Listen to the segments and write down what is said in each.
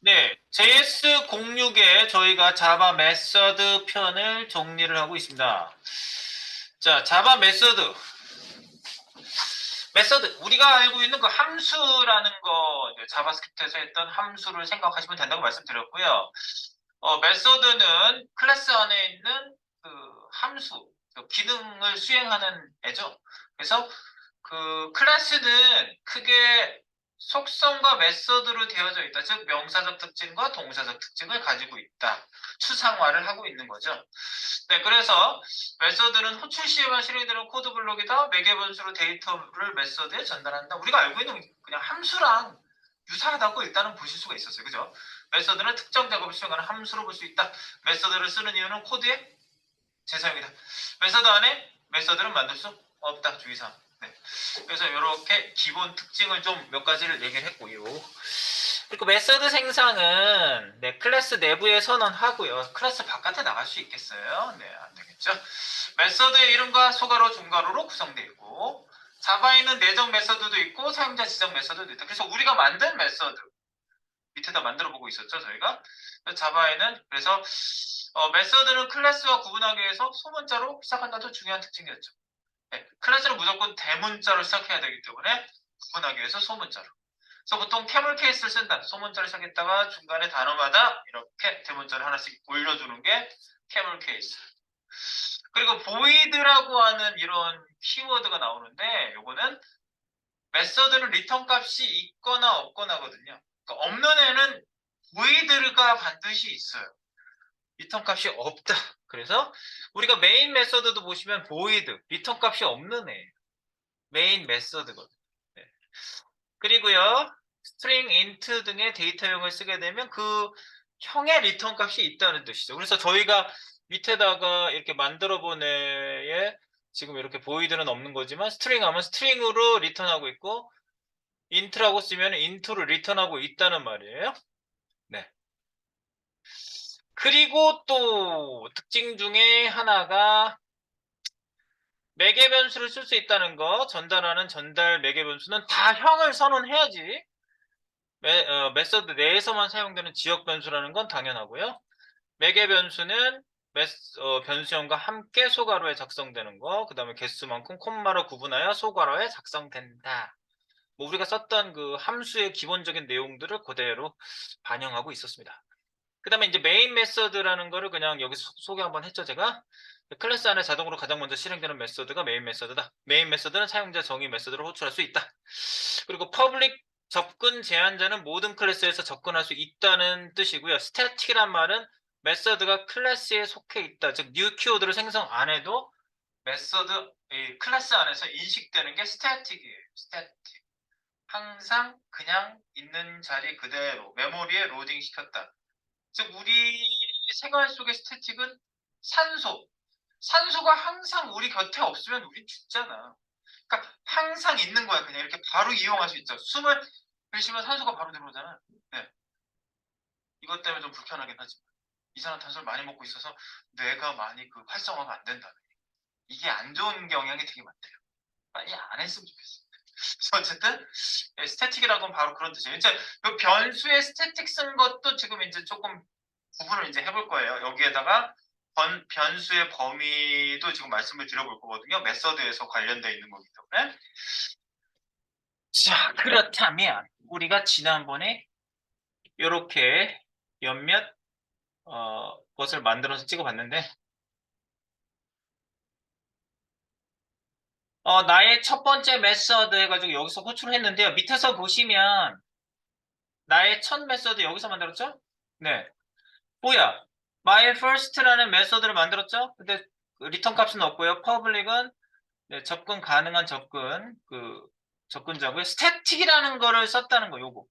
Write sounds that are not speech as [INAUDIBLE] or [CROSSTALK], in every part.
네, JS06에 저희가 자바 메서드 편을 정리를 하고 있습니다. 자, 자바 메서드. 메서드, 우리가 알고 있는 그 함수라는 거, 자바스크립트에서 했던 함수를 생각하시면 된다고 말씀드렸고요. 어, 메서드는 클래스 안에 있는 그 함수, 그 기능을 수행하는 애죠. 그래서 그 클래스는 크게 속성과 메서드로 되어져 있다. 즉 명사적 특징과 동사적 특징을 가지고 있다. 추상화를 하고 있는 거죠. 네, 그래서 메서드는 호출 시에만 실행되는 코드 블록이다. 매개 변수로 데이터를 메서드에 전달한다. 우리가 알고 있는 그냥 함수랑 유사하다고 일단은 보실 수가 있었어요. 그죠? 메서드는 특정 작업을 수행하는 함수로 볼 수 있다. 메서드를 쓰는 이유는 코드의 재사용이다. 메서드 안에 메서드는 만들 수 없다. 주의사항. 네. 그래서 이렇게 기본 특징을 좀 몇 가지를 얘기를 했고요. 그리고 메서드 생성은 네, 클래스 내부에 선언하고요. 클래스 바깥에 나갈 수 있겠어요? 네, 안 되겠죠. 메서드의 이름과 소괄호, 중괄호로 구성되어 있고 자바에는 내적 메서드도 있고 사용자 지정 메서드도 있다. 그래서 우리가 만든 메서드 밑에다 만들어 보고 있었죠, 저희가. 자바에는 그래서 어, 메서드는 클래스와 구분하기 위해서 소문자로 시작한다도 중요한 특징이었죠. 네, 클래스는 무조건 대문자로 시작해야 되기 때문에 구분하기 위해서 소문자로. 그래서 보통 캐물 케이스를 쓴다. 소문자로 시작했다가 중간에 단어마다 이렇게 대문자를 하나씩 올려주는 게 캐물 케이스. 그리고 void라고 하는 이런 키워드가 나오는데 요거는 메서드는 리턴 값이 있거나 없거나거든요. 그러니까 없는 애는 void가 반드시 있어요. 리턴 값이 없다. 그래서 우리가 메인 메서드도 보시면 void, 리턴 값이 없는 애. 메인 메서드거든요. 네. 그리고요. string, int 등의 데이터형을 쓰게 되면 그 형의 리턴 값이 있다는 뜻이죠. 그래서 저희가 밑에다가 이렇게 만들어 본 애에 지금 이렇게 void는 없는 거지만 string 하면 string으로 리턴하고 있고 int라고 쓰면 int로 리턴하고 있다는 말이에요. 네. 그리고 또 특징 중에 하나가 매개 변수를 쓸 수 있다는 거 전달하는 전달 매개 변수는 다 형을 선언해야지 메, 어, 메서드 내에서만 사용되는 지역 변수라는 건 당연하고요 매개 변수는 메, 어, 변수형과 함께 소괄호에 작성되는 거, 그 다음에 개수만큼 콤마로 구분하여 소괄호에 작성된다. 뭐 우리가 썼던 그 함수의 기본적인 내용들을 그대로 반영하고 있었습니다. 그 다음에 이제 메인 메서드라는 거를 그냥 여기 서 소개 한번 했죠, 제가. 클래스 안에 자동으로 가장 먼저 실행되는 메서드가 메인 메서드다. 메인 메서드는 사용자 정의 메서드를 호출할 수 있다. 그리고 퍼블릭 접근 제한자는 모든 클래스에서 접근할 수 있다는 뜻이고요. 스태틱이란 말은 메서드가 클래스에 속해 있다. 즉, 뉴 키워드를 생성 안 해도 메서드, 이 클래스 안에서 인식되는 게 스태틱이에요. 스태틱. 항상 그냥 있는 자리 그대로 메모리에 로딩 시켰다. 즉, 우리 생활 속의 스태틱은 산소. 산소가 항상 우리 곁에 없으면 우린 죽잖아. 그러니까 항상 있는 거야. 그냥 이렇게 바로 이용할 수 있죠. 숨을 들이쉬면 산소가 바로 들어오잖아. 네. 이것 때문에 좀 불편하긴 하지만. 이산화탄소를 많이 먹고 있어서 뇌가 많이 그 활성화가 안 된다. 이게 안 좋은 경향이 되게 많대요. 빨리 안 했으면 좋겠어요. 어쨌든 예, 스태틱이라고는 바로 그런 뜻이에요. 이제 그 변수의 스태틱 쓴 것도 지금 이제 조금 구분을 이제 해볼 거예요. 여기에다가 번, 변수의 범위도 지금 말씀을 드려볼 거거든요. 메서드에서 관련되어 있는 거기 때문에. 자, 그렇다면 우리가 지난번에 이렇게 몇몇 어, 것을 만들어서 찍어봤는데 어, 나의 첫 번째 메서드 해가지고 여기서 호출을 했는데요. 밑에서 보시면 나의 첫 메서드 여기서 만들었죠? 네. 뭐야? my first라는 메서드를 만들었죠? 근데 리턴 값은 없고요. public은 네, 접근 가능한 접근 그 접근자고요. 스태틱이라는 거를 썼다는 거 요거.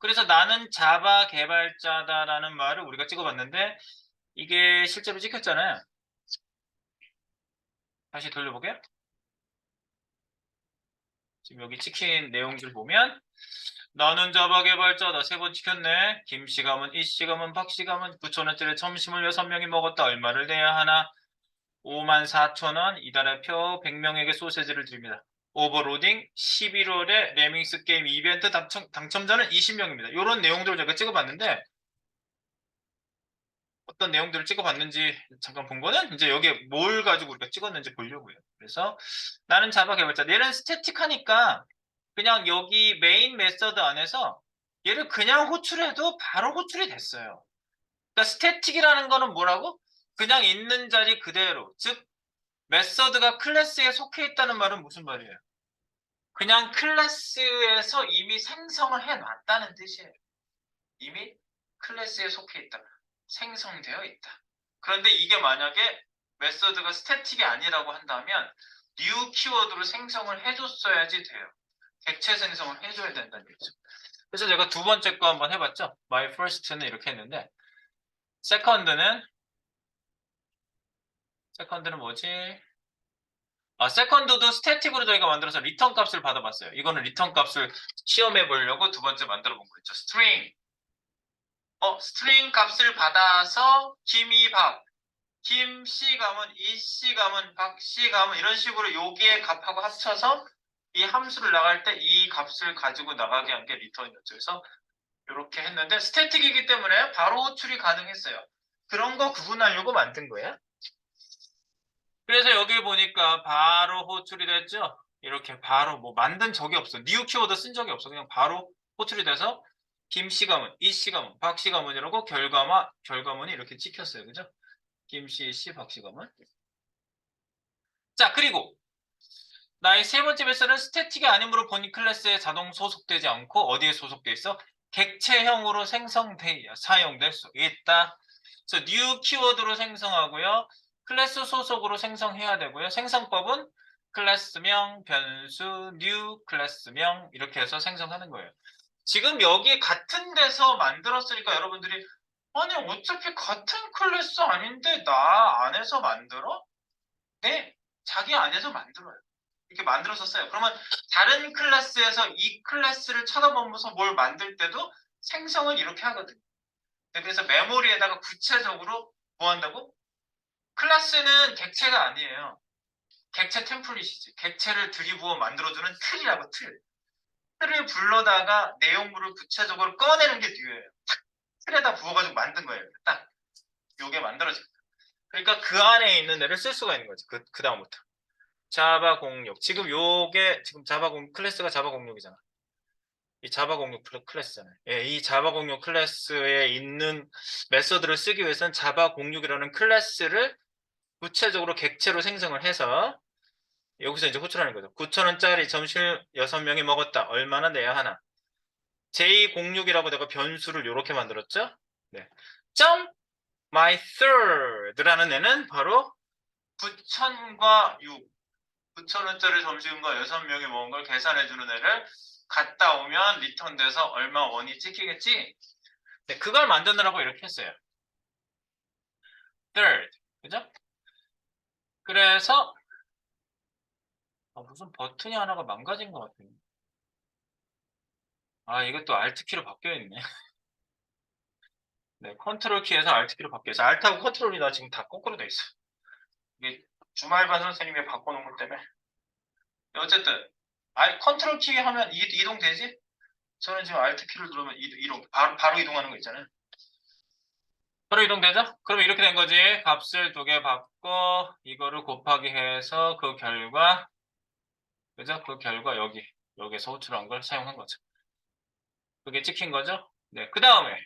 그래서 나는 자바 개발자다라는 말을 우리가 찍어봤는데 이게 실제로 찍혔잖아요. 다시 돌려보게요. 지금 여기 찍힌 내용들 보면 나는 자바 개발자다. 세 번 찍혔네. 김씨 가면 이씨 가면 박씨 가면 9천원짜리 점심을 6명이 먹었다. 얼마를 내야 하나? 5만 4천원. 이달의 표 100명에게 소세지를 드립니다. 오버로딩 11월에 레밍스 게임 이벤트 당첨, 당첨자는 20명입니다. 이런 내용들을 제가 찍어봤는데 어떤 내용들을 찍어봤는지 잠깐 본 거는 이제 여기에 뭘 가지고 우리가 찍었는지 보려고요. 그래서 나는 자바 개발자. 얘는 스태틱하니까 그냥 여기 메인 메서드 안에서 얘를 그냥 호출해도 바로 호출이 됐어요. 그러니까 스태틱이라는 거는 뭐라고? 그냥 있는 자리 그대로. 즉 메서드가 클래스에 속해 있다는 말은 무슨 말이에요? 그냥 클래스에서 이미 생성을 해 놨다는 뜻이에요. 이미 클래스에 속해 있다. 생성되어 있다. 그런데 이게 만약에 메서드가 스태틱이 아니라고 한다면 new 키워드로 생성을 해줬어야지 돼요. 객체 생성을 해줘야 된다는 얘기죠. 그래서 제가 두 번째 거 한번 해봤죠. my first는 이렇게 했는데 second는 second는 뭐지? 아, second도 스태틱으로 저희가 만들어서 리턴 값을 받아봤어요. 이거는 리턴 값을 시험해 보려고 두 번째 만들어 본 거였죠. string 어, 스트링 값을 받아서 김이박, 김씨 가문, 이씨 가문, 박씨 가문 이런 식으로 여기에 값하고 합쳐서 이 함수를 나갈 때 이 값을 가지고 나가게 한 게 리턴이었죠. 그래서 이렇게 했는데 스태틱이기 때문에 바로 호출이 가능했어요. 그런 거 구분하려고 만든 거예요. 그래서 여기 보니까 바로 호출이 됐죠. 이렇게 바로 뭐 만든 적이 없어. new 키워드 쓴 적이 없어. 그냥 바로 호출이 돼서 김씨 가문, 이씨 가문, 박씨 가문이라고 결과마, 결과문이 이렇게 찍혔어요. 그죠? 김씨, 씨, 박씨 가문. 자, 그리고 나의 세 번째 메서는 스태틱이 아니므로 본인 클래스에 자동 소속되지 않고 어디에 소속돼 있어? 객체형으로 생성돼 사용될 수 있다. 그래서 new 키워드로 생성하고요. 클래스 소속으로 생성해야 되고요. 생성법은 클래스명, 변수, new 클래스명 이렇게 해서 생성하는 거예요. 지금 여기 같은 데서 만들었으니까 여러분들이 아니 어차피 같은 클래스 아닌데 나 안에서 만들어? 네, 자기 안에서 만들어요. 이렇게 만들어서 써요. 그러면 다른 클래스에서 이 클래스를 쳐다보면서 뭘 만들 때도 생성을 이렇게 하거든요. 네, 그래서 메모리에다가 구체적으로 뭐 한다고? 클래스는 객체가 아니에요. 객체 템플릿이지. 객체를 들이부어 만들어주는 틀이라고 틀. 틀을 불러다가 내용물을 구체적으로 꺼내는 게. 탁 틀에다 부어가지고 만든 거예요. 딱 요게 거예요. 그러니까 그 안에 있는 애를 쓸 수가 있는 거지. 그, 그 다음부터. 자바 06. 지금 요게 지금 자바 06 클래스가 자바 06이잖아. 이 자바 06 클래스잖아요. 예, 이 자바 06 클래스에 있는 메서드를 쓰기 위해서는 자바 06이라는 클래스를 구체적으로 객체로 생성을 해서 여기서 이제 호출하는 거죠. 9,000원짜리 점심 6명이 먹었다. 얼마나 내야 하나? J06이라고 내가 변수를 이렇게 만들었죠? 네. 점 my third라는 애는 바로 9,000과 6. 9,000원짜리 점심과 6명이 먹은 걸 계산해주는 애를 갔다 오면 리턴돼서 얼마 원이 찍히겠지? 네, 그걸 만드느라고 이렇게 했어요. third. 그죠? 그래서 아, 무슨 버튼이 하나가 망가진 것 같아요. 아, 이것도 Alt키로 바뀌어 있네. [LAUGHS] 네, 컨트롤 키에서 Alt키로 바뀌어 있어. Alt하고 컨트롤이 나 지금 다 거꾸로 돼 있어. 이게 주말반 선생님이 바꿔놓은 것 때문에. 네, 어쨌든, 아, 컨트롤 키 하면 이, 이동되지? 저는 지금 Alt키를 누르면 이, 이동, 바로, 바로 이동하는 거 있잖아요. 바로 이동되죠? 그럼 이렇게 된 거지. 값을 두 개 받고, 이거를 곱하기 해서 그 결과, 그죠? 그 결과 여기, 여기서 호출한 걸 사용한 거죠. 그게 찍힌 거죠? 네. 그 다음에,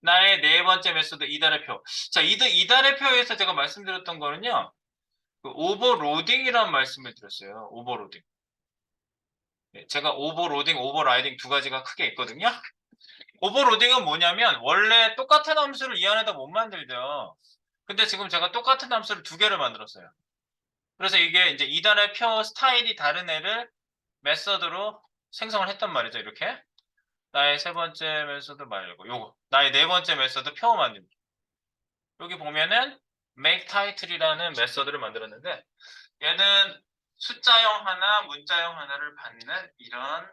나의 네 번째 메소드 이달의 표. 자, 이, 이달의 표에서 제가 말씀드렸던 거는요, 그 오버로딩이라는 말씀을 드렸어요. 오버로딩. 네, 제가 오버로딩, 오버라이딩 두 가지가 크게 있거든요. 오버로딩은 뭐냐면, 원래 똑같은 함수를 이 안에다 못 만들죠. 근데 지금 제가 똑같은 함수를 두 개를 만들었어요. 그래서 이게 이제 이달의 표 스타일이 다른 애를 메서드로 생성을 했단 말이죠. 이렇게. 나의 세 번째 메서드 말고 요거. 나의 네 번째 메서드 표 만들기. 여기 보면은 make title이라는 메서드를 만들었는데 얘는 숫자형 하나, 문자형 하나를 받는 이런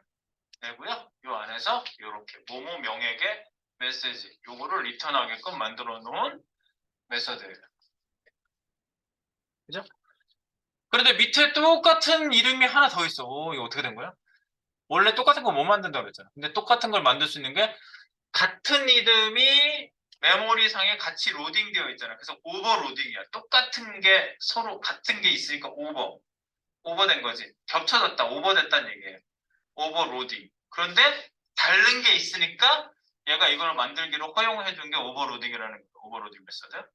애고요. 요 안에서 이렇게 모모 명에게 메시지 요거를 리턴하게끔 만들어 놓은 메서드예요. 그죠? 그런데 밑에 똑같은 이름이 하나 더 있어. 오, 이거 어떻게 된 거야? 원래 똑같은 거 못 만든다고 그랬잖아. 근데 똑같은 걸 만들 수 있는 게 같은 이름이 메모리상에 같이 로딩되어 있잖아. 그래서 오버로딩이야. 똑같은 게 서로 같은 게 있으니까 오버. 오버된 거지. 겹쳐졌다. 오버됐다는 얘기예요. 오버로딩. 그런데 다른 게 있으니까 얘가 이걸 만들기로 허용해 준 게 오버로딩이라는 거예요. 오버로딩 메서드.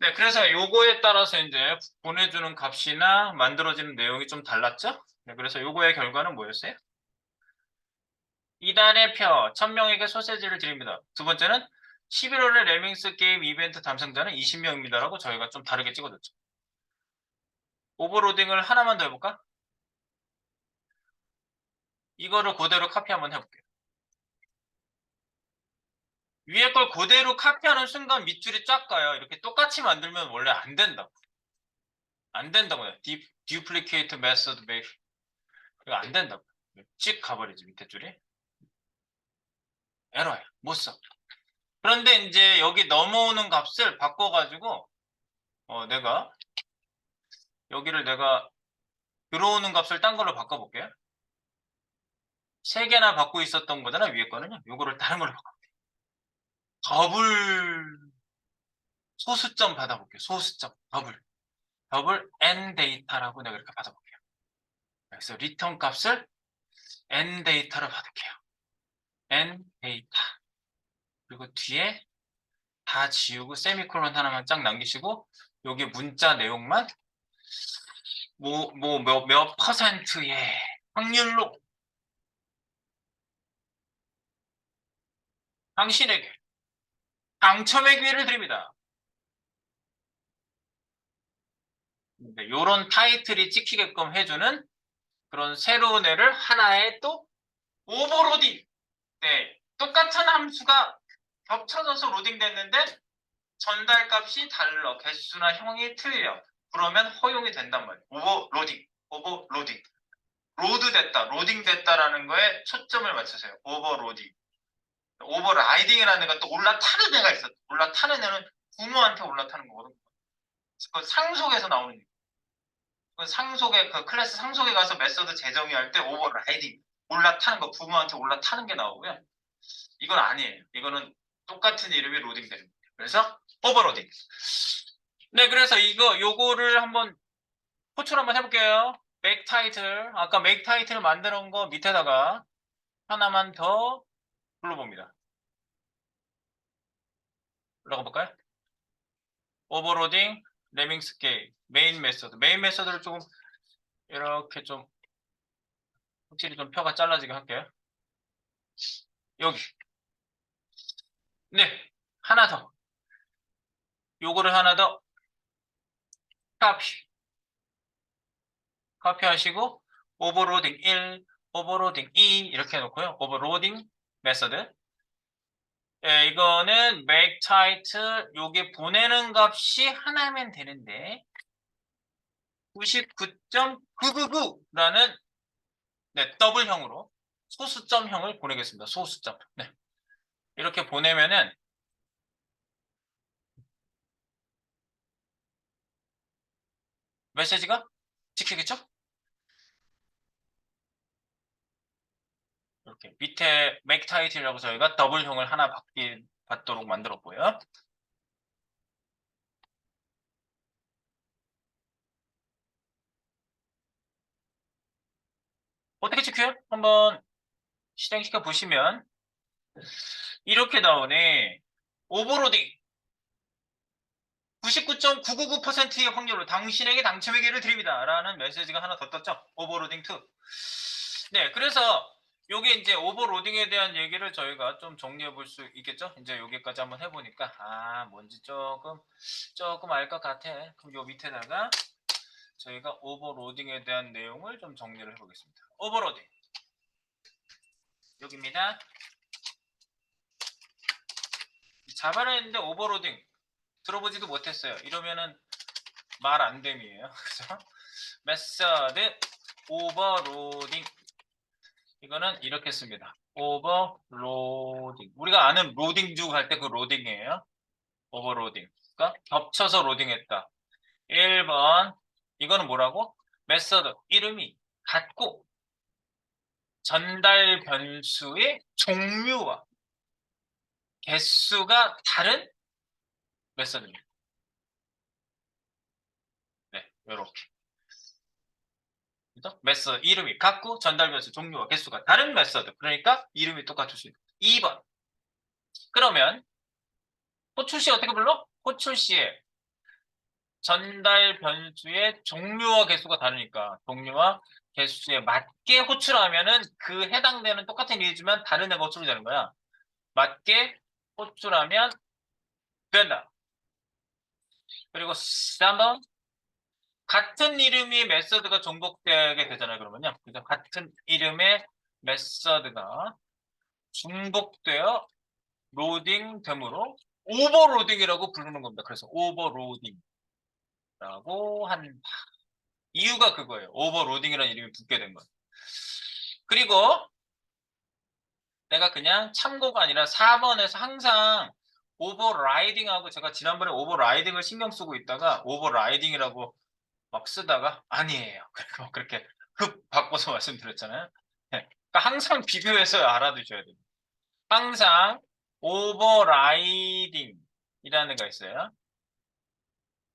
네, 그래서 요거에 따라서 이제 보내주는 값이나 만들어지는 내용이 좀 달랐죠? 네, 그래서 요거의 결과는 뭐였어요? 이단의 표, 1000명에게 소세지를 드립니다. 두 번째는 11월에 레밍스 게임 이벤트 담당자는 20명입니다라고 저희가 좀 다르게 찍어줬죠. 오버로딩을 하나만 더 해볼까? 이거를 그대로 카피 한번 해볼게요. 위에 걸 그대로 카피하는 순간 밑줄이 쫙 가요. 이렇게 똑같이 만들면 원래 안 된다고. 안 된다고요. 디, duplicate method make. 이거 안 된다고. 찍 가버리지, 밑에 줄이. 에러야. 못 써. 그런데 이제 여기 넘어오는 값을 바꿔가지고, 어, 내가, 여기를 내가 들어오는 값을 딴 걸로 바꿔볼게요. 세 개나 받고 있었던 거잖아, 위에 거는요. 요거를 다른 걸로 바꿔. 더블 소수점 받아볼게요. 소수점 더블 더블 n 데이터라고 내가 이렇게 받아볼게요. 그래서 리턴 값을 n 데이터로 받을게요. n 데이터 그리고 뒤에 다 지우고 세미콜론 하나만 쫙 남기시고 여기 문자 내용만 뭐 뭐 몇몇 퍼센트의 확률로 당신에게 당첨의 기회를 드립니다. 이런 타이틀이 찍히게끔 해주는 그런 새로운 애를 하나의 또 오버로딩. 네, 똑같은 함수가 겹쳐져서 로딩됐는데 전달값이 달라. 개수나 형이 틀려. 그러면 허용이 된단 말이에요. 오버로딩, 오버로딩. 로드 됐다, 로딩 됐다라는 거에 초점을 맞추세요. 오버로딩. 오버라이딩이라는 애가 또 올라타는 애가 있어. 올라타는 애는 부모한테 올라타는 거거든. 그 상속에서 나오는 얘기. 그 상속에 그 클래스 상속에 가서 메서드 재정의 할 때 오버라이딩 올라타는 거 부모한테 올라타는 게 나오고요. 이건 아니에요. 이거는 똑같은 이름이 로딩 되는 거예요. 그래서 오버로딩. 네, 그래서 이거 요거를 한번 호출 한번 해볼게요. 맥 타이틀 아까 맥 타이틀 놓은 거 밑에다가 하나만 더 불러봅니다. 올라가 볼까요? 오버로딩, 레밍 스케일, 메인 메서드. 메인 메서드를 조금 이렇게 좀 확실히 좀 표가 잘라지게 할게요. 여기. 네, 하나 더. 요거를 하나 더 카피. 카피 하시고 오버로딩 1, 오버로딩 2 이렇게 해놓고요. 오버로딩 메서드. 예, 이거는 make title 요게 보내는 값이 하나면 되는데 99.999라는 네, 더블형으로 소수점형을 보내겠습니다. 소수점. 네. 이렇게 보내면은 메시지가 찍히겠죠? 이렇게 밑에 make title이라고 저희가 더블형을 하나 받기, 받도록 만들었고요. 어떻게 찍혀요? 한번 실행시켜 보시면 이렇게 나오네. 오버로딩 99.999%의 확률로 당신에게 당첨의 기회를 드립니다. 라는 메시지가 하나 더 떴죠. 오버로딩 2. 네, 그래서 요게 이제 오버로딩에 대한 얘기를 저희가 좀 정리해 볼 수 있겠죠? 이제 여기까지 한번 해보니까 아 뭔지 조금 조금 알 것 같아. 그럼 요 밑에다가 저희가 오버로딩에 대한 내용을 좀 정리를 해보겠습니다. 오버로딩 여기입니다. 자바라 했는데 오버로딩 들어보지도 못했어요. 이러면은 말 안 됨이에요. [LAUGHS] 그죠? 메서드 오버로딩 이거는 이렇게 씁니다. 오버로딩. 우리가 아는 로딩 중 할 때 그 로딩이에요. 오버로딩. 그러니까 겹쳐서 로딩했다. 1번, 이거는 뭐라고? 메서드 이름이 같고 전달 변수의 종류와 개수가 다른 메서드입니다. 네, 이렇게. 그죠? 메서드 이름이 같고 전달 변수 종류와 개수가 다른 메서드. 그러니까 이름이 똑같을 수 있다. 2번. 그러면 호출시 어떻게 불러? 호출시에 전달 변수의 종류와 개수가 다르니까 종류와 개수에 맞게 호출하면은 그 해당되는 똑같은 일이지만 다른 애가 호출이 되는 거야. 맞게 호출하면 된다. 그리고 3번 같은 이름이 메서드가 중복되게 되잖아요. 그러면요. 그죠? 같은 이름의 메서드가 중복되어 로딩되므로 오버로딩이라고 부르는 겁니다. 그래서 오버로딩. 라고 한다. 이유가 그거예요. 오버로딩이라는 이름이 붙게 된 거예요. 그리고 내가 그냥 참고가 아니라 4번에서 항상 오버라이딩하고 제가 지난번에 오버라이딩을 신경 쓰고 있다가 오버라이딩이라고 막 쓰다가 아니에요. [LAUGHS] 그리고 그렇게 급 바꿔서 [LAUGHS] 말씀드렸잖아요. 네. 그러니까 항상 비교해서 알아두셔야 돼요. 항상 오버라이딩이라는 거 있어요.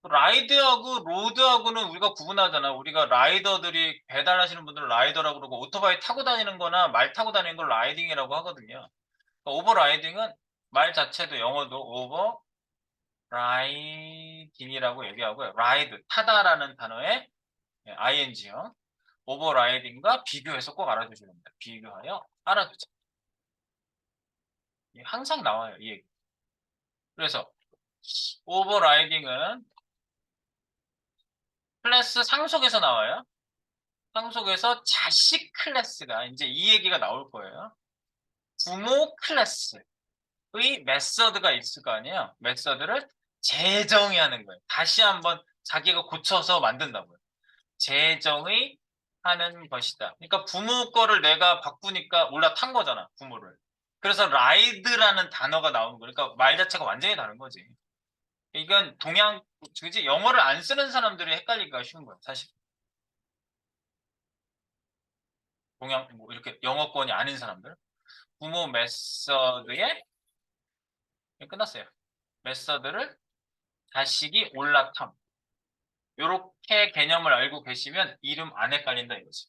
라이드하고 로드하고는 우리가 구분하잖아. 우리가 라이더들이 배달하시는 분들은 라이더라고 그러고 오토바이 타고 다니는 거나 말 타고 다니는 걸 라이딩이라고 하거든요. 그러니까 오버라이딩은 말 자체도 영어도 오버 라이딩이라고 얘기하고요. 라이드, 타다라는 단어에 ing형 오버라이딩과 비교해서 꼭 알아두셔야 됩니다. 비교하여 알아두자. 항상 나와요. 이 얘기. 그래서 오버라이딩은 클래스 상속에서 나와요. 상속에서 자식 클래스가 이제 이 얘기가 나올 거예요. 부모 클래스 의 메서드가 있을 거 아니에요. 메서드를 재정의 하는 거예요. 다시 한번 자기가 고쳐서 만든다고요. 재정의 하는 것이다. 그러니까 부모 거를 내가 바꾸니까 올라탄 거잖아. 부모를. 그래서 라이드라는 단어가 나오는 거니까 그러니까 말 자체가 완전히 다른 거지. 이건 동양 그지 영어를 안 쓰는 사람들이 헷갈리기가 쉬운 거야 사실 동양 뭐 이렇게 영어권이 아닌 사람들 부모 메서드에 끝났어요. 메서드를 자식이 올라탐. 요렇게 개념을 알고 계시면 이름 안 헷갈린다 이거지.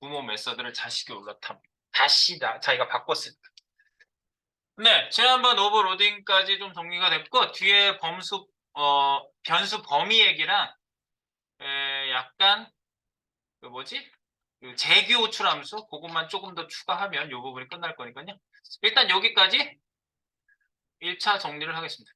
부모 메서드를 자식이 올라탐. 다시 다 자기가 때. 네, 지난번 오버로딩까지 좀 정리가 됐고 뒤에 범수 어 변수 범위 얘기랑 에, 약간 그 뭐지? 그 재규 호출 함수 그것만 조금 더 추가하면 이 부분이 끝날 거니까요. 일단 여기까지 1차 정리를 하겠습니다.